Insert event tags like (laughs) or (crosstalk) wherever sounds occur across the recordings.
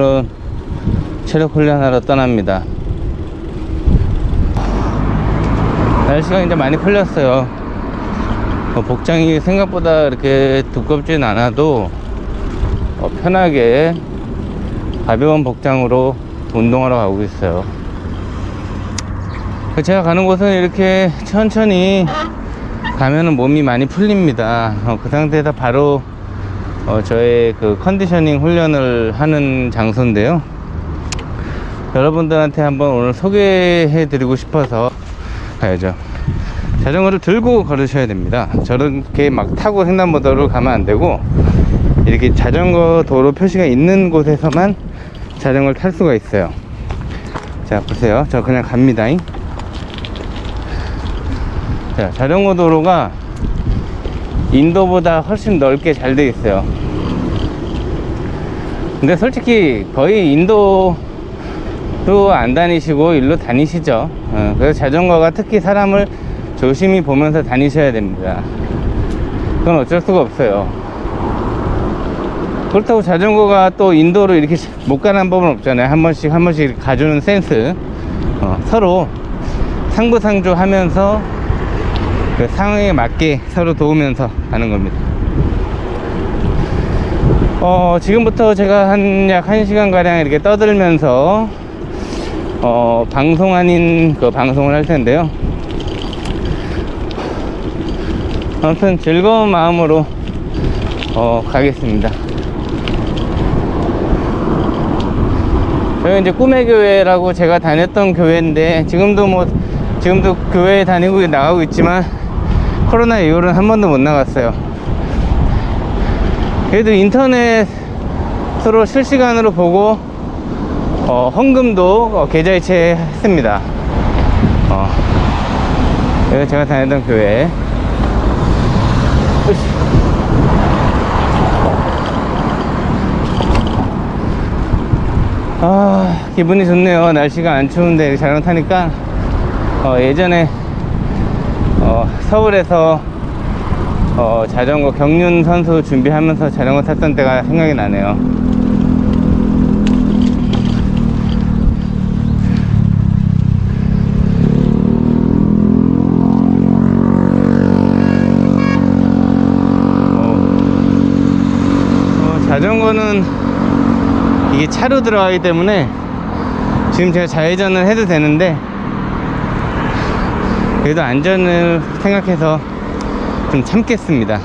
자, 오늘은 체력 훈련하러 떠납니다. 날씨가 이제 많이 풀렸어요. 어, 복장이 생각보다 이렇게 두껍진 않아도 어, 편하게 가벼운 복장으로 운동하러 가고 있어요. 제가 가는 곳은 이렇게 천천히 가면은 몸이 많이 풀립니다. 어, 그 상태에서 바로 어, 저의 그 컨디셔닝 훈련을 하는 장소인데요. 여러분들한테 한번 오늘 소개해 드리고 싶어서 가야죠. 자전거를 들고 걸으셔야 됩니다. 저렇게 막 타고 횡단보도를 가면 안 되고 이렇게 자전거 도로 표시가 있는 곳에서만 자전거를 탈 수가 있어요. 자, 보세요. 저 그냥 갑니다. 자, 자전거 도로가 인도보다 훨씬 넓게 잘돼 있어요. 근데 솔직히 거의 인도도 안 다니시고 일로 다니시죠. 어, 그래서 자전거가 특히 사람을 조심히 보면서 다니셔야 됩니다. 그건 어쩔 수가 없어요. 그렇다고 자전거가 또 인도로 이렇게 (laughs) 못 가는 법은 없잖아요. 한 번씩 한 번씩 가주는 센스. 어, 서로 상부상조 하면서 그 상황에 맞게 서로 도우면서 하는 겁니다. 어, 지금부터 제가 한 약 1시간 가량 이렇게 떠들면서 어, 방송 아닌 그 방송을 할 텐데요. 아무튼 즐거운 마음으로 어, 가겠습니다. 여기 이제 꿈의 교회라고 제가 다녔던 교회인데 지금도 뭐 지금도 교회에 다니고 나가고 있지만 코로나 이후로는 한 번도 못 나갔어요. 그래도 인터넷으로 실시간으로 보고 어, 헌금도 어, 계좌이체 했습니다. 어, 여기 제가 다니던 교회. 아 기분이 좋네요 날씨가 안 추운데 자전거 타니까 어, 예전에 어, 서울에서 어, 자전거 경륜 선수 준비하면서 자전거 탔던 때가 생각이 나네요. 어, 어, 자전거는 이게 차로 들어가기 때문에 지금 제가 좌회전을 해도 되는데 그래도 안전을 생각해서 좀 참겠습니다.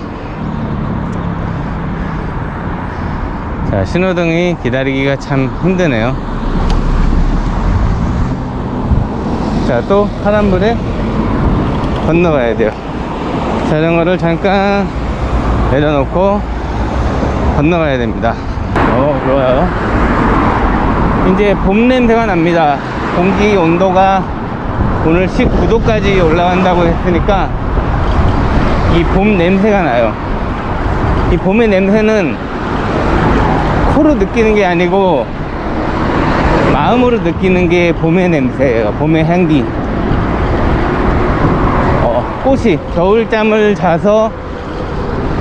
자 신호등이 기다리기가 참 힘드네요. 자 또 파란불에 건너가야 돼요. 자전거를 잠깐 내려놓고 건너가야 됩니다. 어 좋아요. 이제 봄 냄새가 납니다. 공기 온도가 오늘 19도까지 올라간다고 했으니까 이 봄 냄새가 나요. 이 봄의 냄새는 코로 느끼는 게 아니고 마음으로 느끼는 게 봄의 냄새예요. 봄의 향기. 어, 꽃이 겨울잠을 자서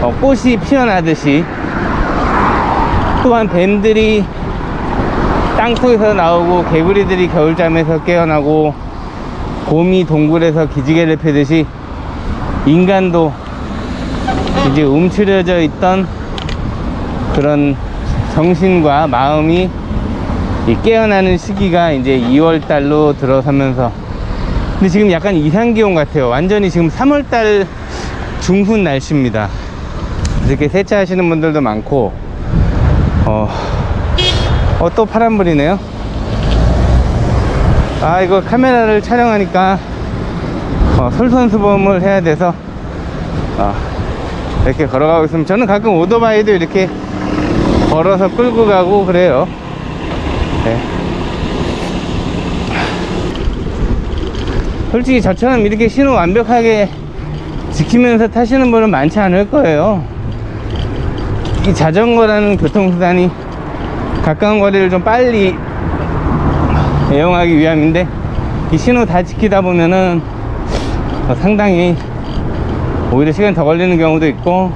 어, 꽃이 피어나듯이 또한 뱀들이 땅속에서 나오고 개구리들이 겨울잠에서 깨어나고 곰이 동굴에서 기지개를 펴듯이 인간도 이제 움츠려져 있던 그런 정신과 마음이 이 깨어나는 시기가 이제 2월 달로 들어서면서. 근데 지금 약간 이상 기온 같아요. 완전히 지금 3월 달 중순 날씨입니다. 이렇게 세차하시는 분들도 많고. 어, 어, 또 파란불이네요. 아, 이거 카메라를 촬영하니까, 어, 솔선수범을 해야 돼서, 어, 이렇게 걸어가고 있으면, 저는 가끔 오토바이도 이렇게 걸어서 끌고 가고 그래요. 네. 솔직히 저처럼 이렇게 신호 완벽하게 지키면서 타시는 분은 많지 않을 거예요. 이 자전거라는 교통수단이 가까운 거리를 좀 빨리 애용하기 위함인데 이 신호 다 지키다 보면은 어, 상당히 오히려 시간이 더 걸리는 경우도 있고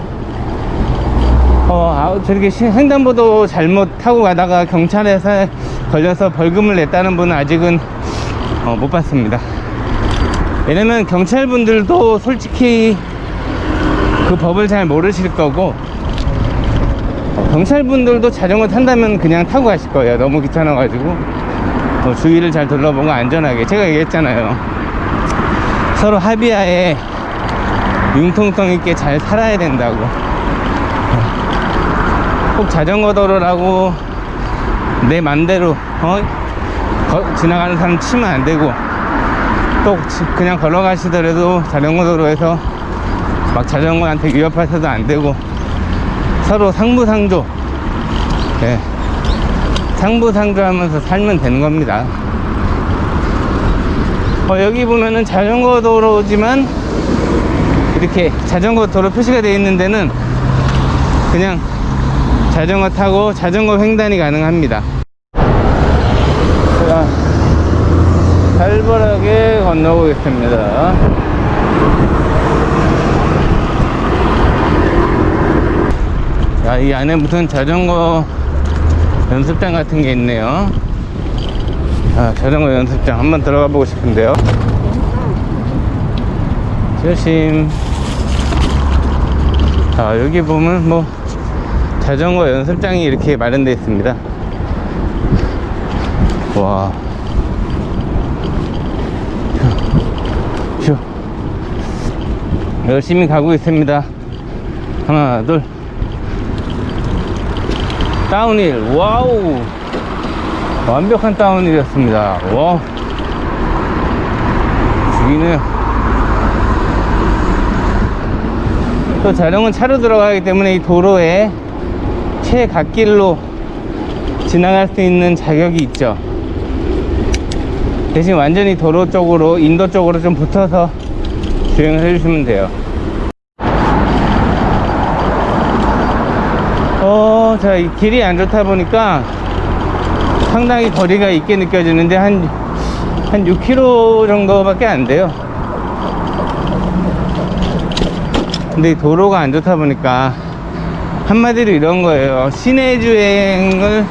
어, 아, 저렇게 시- 횡단보도 잘못 타고 가다가 경찰에서 걸려서 벌금을 냈다는 분은 아직은 어, 못 봤습니다. 왜냐면 경찰분들도 솔직히 그 법을 잘 모르실 거고 어, 경찰분들도 자전거 탄다면 그냥 타고 가실 거예요. 너무 귀찮아가지고 어, 주위를 잘 둘러보고 안전하게 제가 얘기했잖아요. 서로 합의하에 융통성 있게 잘 살아야 된다고. 꼭 자전거 도로라고 내 맘대로 어? 거- 지나가는 사람 치면 안 되고 또 지- 그냥 걸어가시더라도 자전거 도로에서 막 자전거한테 위협하셔도 안 되고 서로 상부상조 예. 상부상조하면서 살면 되는 겁니다. 어, 여기 보면은 자전거 도로지만 이렇게 자전거 도로 표시가 되어 있는 데는 그냥 자전거 타고 자전거 횡단이 가능합니다. 자, 살벌하게 건너보겠습니다. 자, 이 안에 무슨 자전거 연습장 같은 게 있네요. 자, 자전거 연습장 한번 들어가 보고 싶은데요. 조심. 자 여기 보면 뭐 자전거 연습장이 이렇게 마련되어 있습니다. 와. 열심히 가고 있습니다. 하나 둘 다운힐. 와우. 완벽한 다운힐이었습니다. 와. 죽이네요 또 자전거 차로 들어가기 때문에 이 도로에 최갓길로 지나갈 수 있는 자격이 있죠. 대신 완전히 도로 쪽으로 인도 쪽으로 좀 붙어서 주행을 해주시면 돼요 이 길이 안 좋다 보니까 상당히 거리가 있게 느껴지는데 한, 한 6km 정도밖에 안 돼요. 근데 이 도로가 안 좋다 보니까 한마디로 이런 거예요. 시내 주행을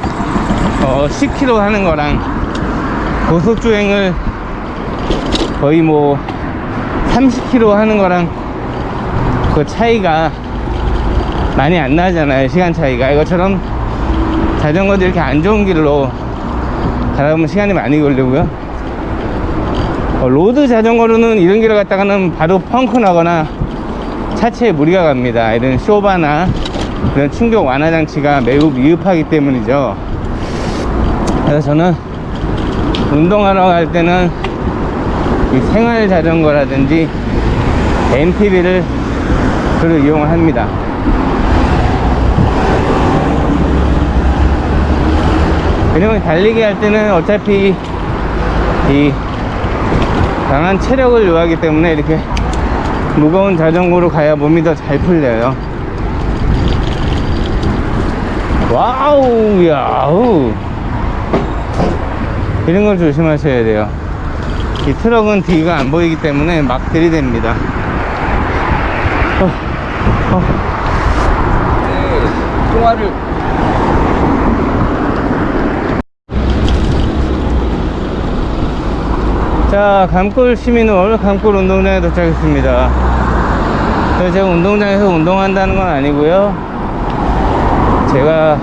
어, 10km 하는 거랑 고속 주행을 거의 뭐 30km 하는 거랑 그 차이가 많이 안 나잖아요. 시간 차이가. 이것처럼 자전거도 이렇게 안 좋은 길로 가다 보면 시간이 많이 걸리고요. 어, 로드 자전거로는 이런 길을 갔다가는 바로 펑크 나거나 차체에 무리가 갑니다. 이런 쇼바나 그런 충격 완화 장치가 매우 미흡하기 때문이죠. 그래서 저는 운동하러 갈 때는 이 생활 자전거라든지 MTB를 주로 이용을 합니다. 왜냐면 달리기 할 때는 어차피 이 강한 체력을 요하기 때문에 이렇게 무거운 자전거로 가야 몸이 더 잘 풀려요. 와우, 야우. 이런 걸 조심하셔야 돼요. 이 트럭은 뒤가 안 보이기 때문에 막 들이댑니다. 어, 어. 통화를 자, 감골 시민홀 감골 운동장에 도착했습니다. 제가 운동장에서 운동한다는 건 아니고요. 제가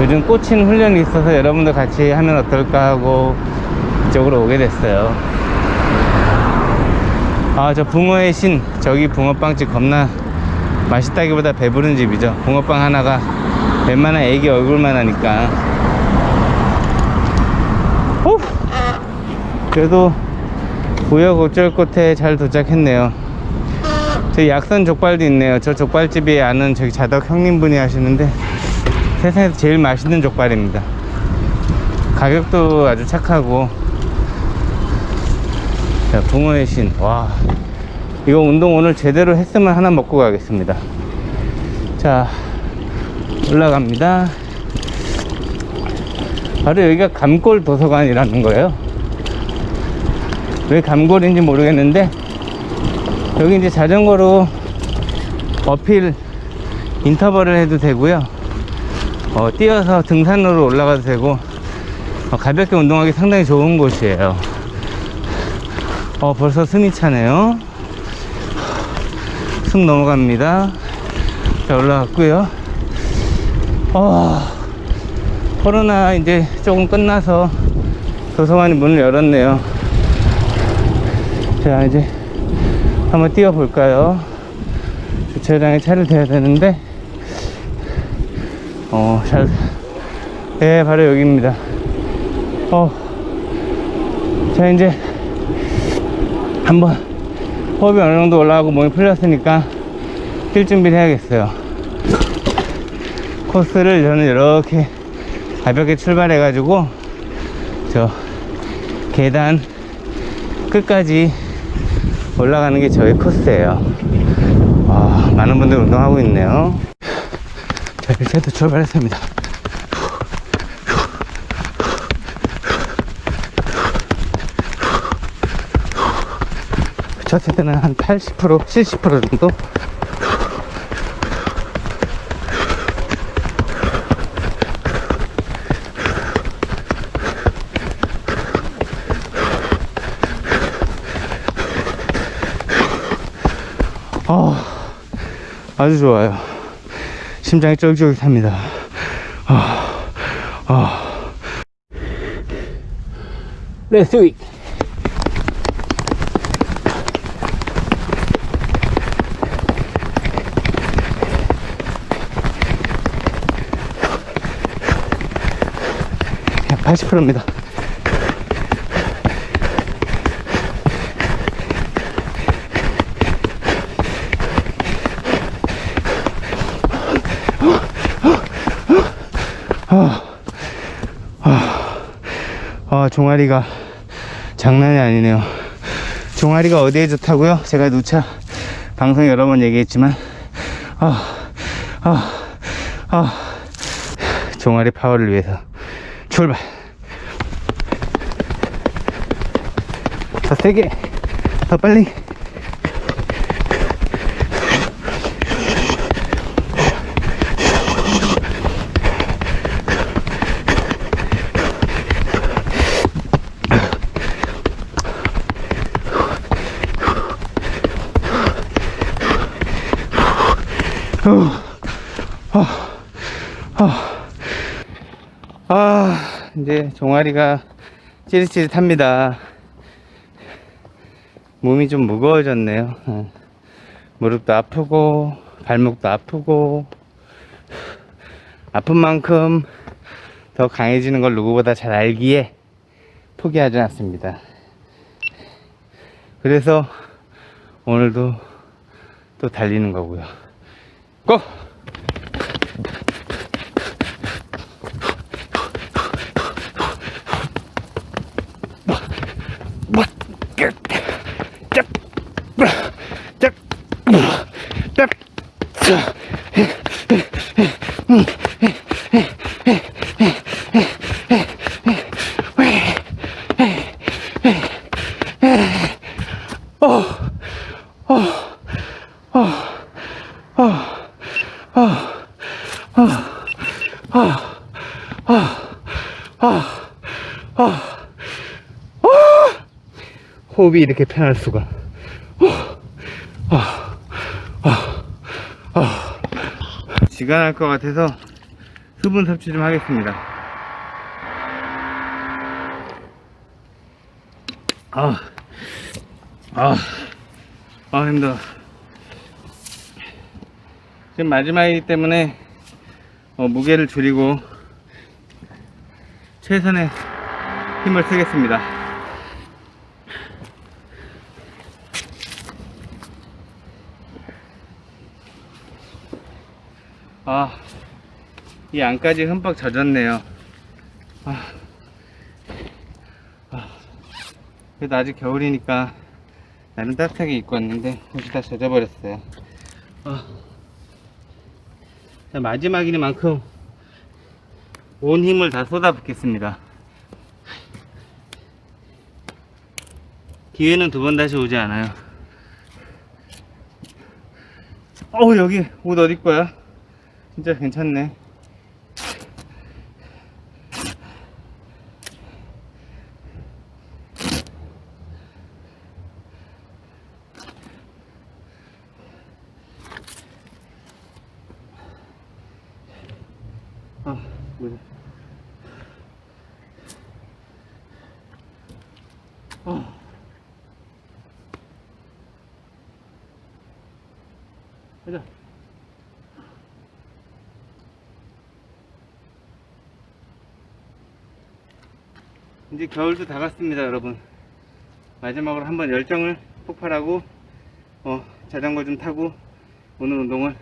요즘 꽂힌 훈련이 있어서 여러분들 같이 하면 어떨까 하고 이쪽으로 오게 됐어요. 아, 저 붕어의 신, 저기 붕어빵집 겁나 맛있다기보다 배부른 집이죠. 붕어빵 하나가 웬만한 애기 얼굴만 하니까. 그래도 우여곡절 끝에 잘 도착했네요. 저기 약선 족발도 있네요. 저 족발집이 아는 저기 자덕 형님분이 하시는데 세상에서 제일 맛있는 족발입니다. 가격도 아주 착하고 자 붕어의 신. 와 이거 운동 오늘 제대로 했으면 하나 먹고 가겠습니다. 자 올라갑니다. 바로 여기가 감골 도서관이라는 거예요. 왜 감골인지 모르겠는데 여기 이제 자전거로 어필 인터벌을 해도 되고요. 어, 뛰어서 등산로로 올라가도 되고 어, 가볍게 운동하기 상당히 좋은 곳이에요. 어, 벌써 숨이 차네요. 숨 넘어갑니다. 자, 올라갔고요. 어, 코로나 이제 조금 끝나서 도서관이 문을 열었네요. 자, 이제 한번 뛰어 볼까요? 주차장에 차를 대야 되는데, 어, 잘, 네, 바로 여기입니다. 어, 자, 이제 한번 호흡이 어느 정도 올라가고 몸이 풀렸으니까 뛸 준비를 해야겠어요. 코스를 저는 이렇게 가볍게 출발해 가지고 저 계단 끝까지 올라가는 게 저의 코스예요. 와, 많은 분들 운동하고 있네요. 자, 이렇게 도 출발했습니다. 첫 세대는 한 80%, 70% 정도? 아주 좋아요. 심장이 쫄깃쫄깃합니다. 아, 아. Let's do it. 그냥 80%입니다. 종아리가 장난이 아니네요. 종아리가 어디에 좋다고요? 제가 누차 방송 여러 번 얘기했지만, 아, 아, 아, 종아리 파워를 위해서 출발. 더 세게, 더 빨리. 아, 이제 종아리가 찌릿찌릿합니다. 몸이 좀 무거워졌네요. 어. 무릎도 아프고, 발목도 아프고, 아픈 만큼 더 강해지는 걸 누구보다 잘 알기에 포기하지 않습니다. 그래서 오늘도 또 달리는 거고요. 고! 호흡이 이렇게 편할 수가. 지가 날 것 같아서 수분 섭취 좀 하겠습니다. 아, 아, 아 힘들어. 지금 마지막이기 때문에 어, 무게를 줄이고 최선의 힘을 쓰겠습니다. 아, 이 안까지 흠뻑 젖었네요. 아, 아, 그래도 아직 겨울이니까 나는 따뜻하게 입고 왔는데 옷이 다 젖어버렸어요. 아, 자, 마지막이니 만큼 온 힘을 다 쏟아붓겠습니다. 기회는 두 번 다시 오지 않아요. 어우, 여기 옷 어디 거야? 진짜 괜찮네. 아, 뭐야. 아. 가자. 이제 겨울도 다 갔습니다, 여러분. 마지막으로 한번 열정을 폭발하고, 어, 자전거 좀 타고, 오늘 운동을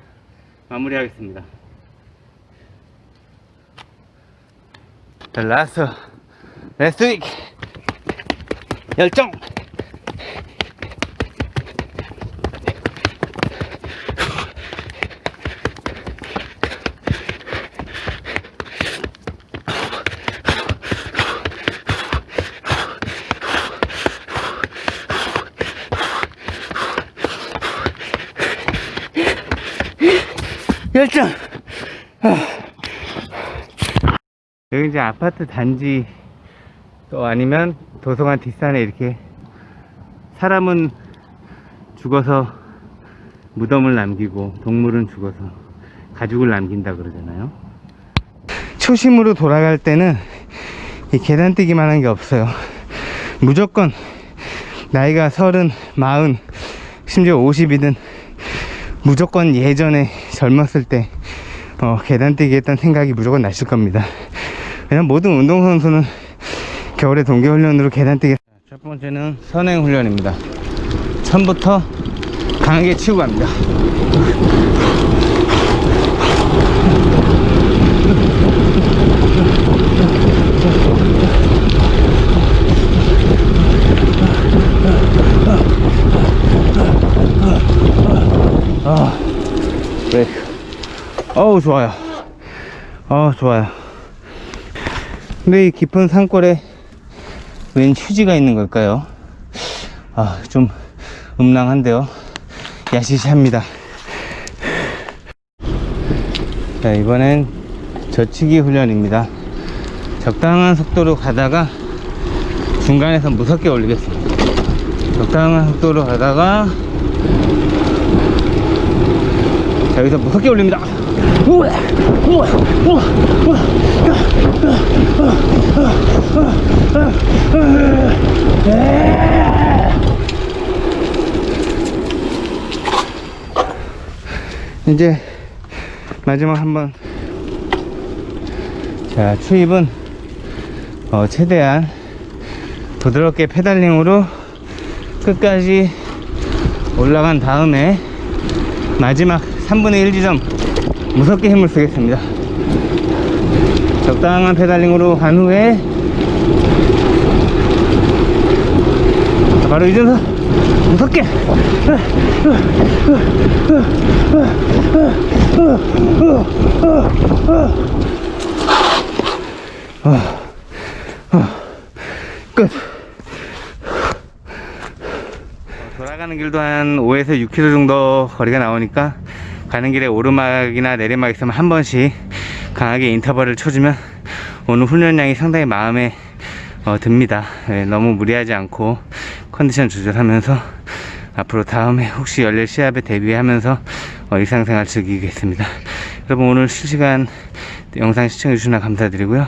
마무리하겠습니다. The last, last week. 열정! 열정! 아. 여기 이제 아파트 단지 또 아니면 도서관 뒷산에 이렇게 사람은 죽어서 무덤을 남기고 동물은 죽어서 가죽을 남긴다 그러잖아요. 초심으로 돌아갈 때는 이 계단 뛰기만 한 게 없어요. 무조건 나이가 서른, 마흔, 심지어 50이든 무조건 예전에 젊었을 때 어, 계단 뛰기 했던 생각이 무조건 나실 겁니다. 왜냐면 모든 운동선수는 겨울에 동계훈련으로 계단 뛰기 첫 번째는 선행 훈련입니다. 처음부터 강하게 치고 갑니다. 아, 브레이크. 어우, 좋아요. 어, 좋아요. 근데 이 깊은 산골에 웬 휴지가 있는 걸까요? 아, 좀 음랑한데요. 야시시합니다. 자, 이번엔 저치기 훈련입니다. 적당한 속도로 가다가 중간에서 무섭게 올리겠습니다. 적당한 속도로 가다가 자, 여기서 무섭게 올립니다. 우와, 우와, 우와, 우와, 이제 마지막 한번. 자 추입은 어, 최대한 부드럽게 페달링으로 끝까지 올라간 다음에 마지막 3분의 1 지점 무섭게 힘을 쓰겠습니다. 적당한 페달링으로 간 후에 자, 바로 이제서 무섭게. 끝. 돌아가는 길도 한 5에서 6km 정도 거리가 나오니까 가는 길에 오르막이나 내리막 있으면 한 번씩 강하게 인터벌을 쳐주면 오늘 훈련량이 상당히 마음에 어, 듭니다. 예, 너무 무리하지 않고 컨디션 조절하면서 앞으로 다음에 혹시 열릴 시합에 대비하면서 어, 일상생활 즐기겠습니다. 여러분 오늘 실시간 영상 시청해주시나 감사드리고요.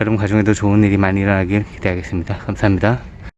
여러분 가정에도 좋은 일이 많이 일어나길 기대하겠습니다. 감사합니다.